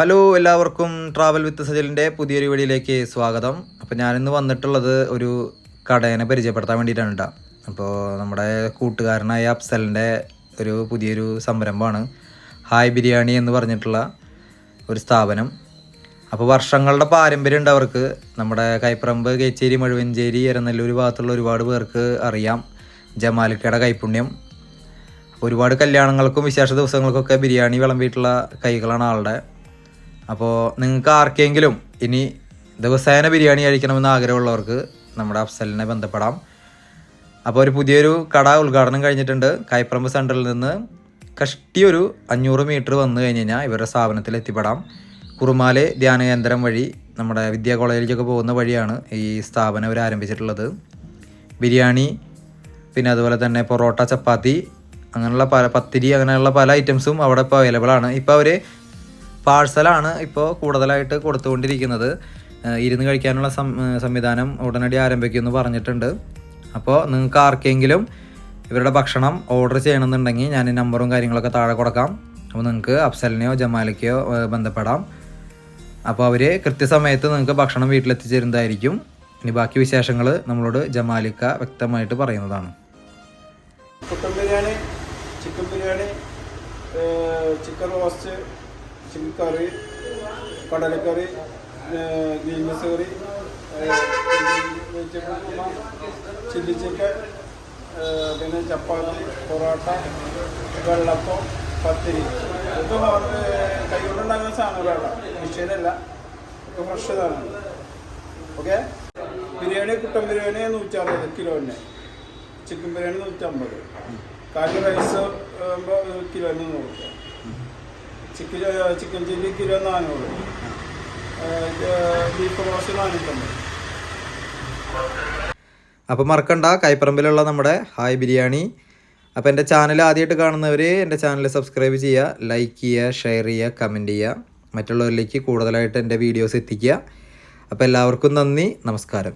Hello എല്ലാവർക്കും travel with സജലിന്റെ പുതിയൊരു വീഡിയോയിലേക്ക് സ്വാഗതം. അപ്പോൾ ഞാനിന്ന് വന്നിട്ടുള്ളത് ഒരു കടേനെ പരിചയപ്പെടുത്താൻ വേണ്ടിയിട്ടാണ് കേട്ടോ അപ്പോൾ നമ്മുടെ കൂട്ടുകാരനായ അഫ്സലിന്റെ ഒരു പുതിയൊരു സംരംഭമാണ് ഹായ് ബിരിയാണി എന്ന് പറഞ്ഞിട്ടുള്ള ഒരു സ്ഥാപനം. അപ്പോൾ വർഷങ്ങളുടെ പാരമ്പര്യം ഉണ്ട് അവർക്ക്. നമ്മുടെ കൈപ്പറമ്പ് കേച്ചേരി മഴുവഞ്ചേരി എരനെല്ലൂർ ഭാഗത്തുള്ള ഒരുപാട് പേർക്ക് അറിയാം ജമാലിക്കയുടെ കൈപുണ്യം ഒരുപാട് കല്യാണങ്ങൾക്കും വിശേഷ ദിവസങ്ങൾക്കൊക്കെ ബിരിയാണി വിളമ്പിയിട്ടുള്ള കൈകളാണ് ആളുടെ. അപ്പോൾ നിങ്ങൾക്ക് ആർക്കെങ്കിലും ഇനി ദിവസേന ബിരിയാണി കഴിക്കണമെന്ന് ആഗ്രഹമുള്ളവർക്ക് നമ്മുടെ അഫ്സലിനെ ബന്ധപ്പെടാം. അപ്പോൾ ഒരു പുതിയൊരു കട ഉദ്ഘാടനം കഴിഞ്ഞിട്ടുണ്ട്. കൈപ്പറമ്പ് സെന്ററിൽ നിന്ന് കഷ്ടിയൊരു അഞ്ഞൂറ് മീറ്റർ വന്നു കഴിഞ്ഞ് കഴിഞ്ഞാൽ ഇവരുടെ സ്ഥാപനത്തിൽ എത്തിപ്പെടാം. കുറുമാലെ ധ്യാന കേന്ദ്രം വഴി നമ്മുടെ വിദ്യാ കോളേജിലേക്കൊക്കെ പോകുന്ന വഴിയാണ് ഈ സ്ഥാപനം അവർ ആരംഭിച്ചിട്ടുള്ളത്. ബിരിയാണി പിന്നെ അതുപോലെ തന്നെ പൊറോട്ട ചപ്പാത്തി അങ്ങനെയുള്ള പല പത്തിരി അങ്ങനെയുള്ള പല ഐറ്റംസും അവിടെ ഇപ്പോൾ അവൈലബിൾ ആണ്. ഇപ്പോൾ അവർ പാഴ്സലാണ് ഇപ്പോൾ കൂടുതലായിട്ട് കൊടുത്തുകൊണ്ടിരിക്കുന്നത്. ഇരുന്ന് കഴിക്കാനുള്ള സംവിധാനം ഉടനടി ആരംഭിക്കുമെന്ന് പറഞ്ഞിട്ടുണ്ട്. അപ്പോൾ നിങ്ങൾക്ക് ആർക്കെങ്കിലും ഇവരുടെ ഭക്ഷണം ഓർഡർ ചെയ്യണമെന്നുണ്ടെങ്കിൽ ഞാൻ നമ്പറും കാര്യങ്ങളൊക്കെ താഴെ കൊടുക്കാം. അപ്പോൾ നിങ്ങൾക്ക് അഫ്സലിനെയോ ജമാലിക്കയോ ബന്ധപ്പെടാം. അപ്പോൾ അവർ കൃത്യസമയത്ത് നിങ്ങൾക്ക് ഭക്ഷണം വീട്ടിലെത്തിച്ചേരുന്നതായിരിക്കും. ഇനി ബാക്കി വിശേഷങ്ങൾ നമ്മളോട് ജമാലിക്ക വ്യക്തമായിട്ട് പറയുന്നതാണ്. Chicken biryani chicken biryani chicken roast chicken curry കടലക്കറി ഗ്രീൻസ് കറി ചില്ലി ചിക്കൻ പിന്നെ ചപ്പാത്തി പൊറോട്ട വെള്ളപ്പം പത്തിരി. ഇത് കൈകൊണ്ടുണ്ടാക്കുന്ന സാധനങ്ങളാണ് മെഷീനല്ല. ഇത് ഫ്രഷ് സാധനമാണ് ഓക്കെ? ബിരിയാണി കുട്ടൻ ബിരിയാണി നൂറ്ററുപത് കിലോന് ചിക്കൻ ബിരിയാണി നൂറ്റമ്പത്. കാക്കി റൈസ് കിലോന് നൂറ്. ചിക്കൻ ചിക്കൻ ചില്ലി കിലോ നാനൂറ്. ബീഫ് റോസ്റ്റ് നാനൂറ്റമ്പത്. അപ്പോൾ മറക്കണ്ട കൈപ്പറമ്പിലുള്ള നമ്മുടെ ഹായ് ബിരിയാണി. അപ്പോൾ എന്റെ ചാനൽ ആദ്യമായിട്ട് കാണുന്നവർ എന്റെ ചാനൽ സബ്സ്ക്രൈബ് ചെയ്യുക ലൈക്ക് ചെയ്യുക ഷെയർ ചെയ്യുക കമന്റ് ചെയ്യുക. മറ്റുള്ളവരിലേക്ക് കൂടുതലായിട്ട് എന്റെ വീഡിയോസ് എത്തിക്കുക. അപ്പോൾ എല്ലാവർക്കും നന്ദി നമസ്കാരം.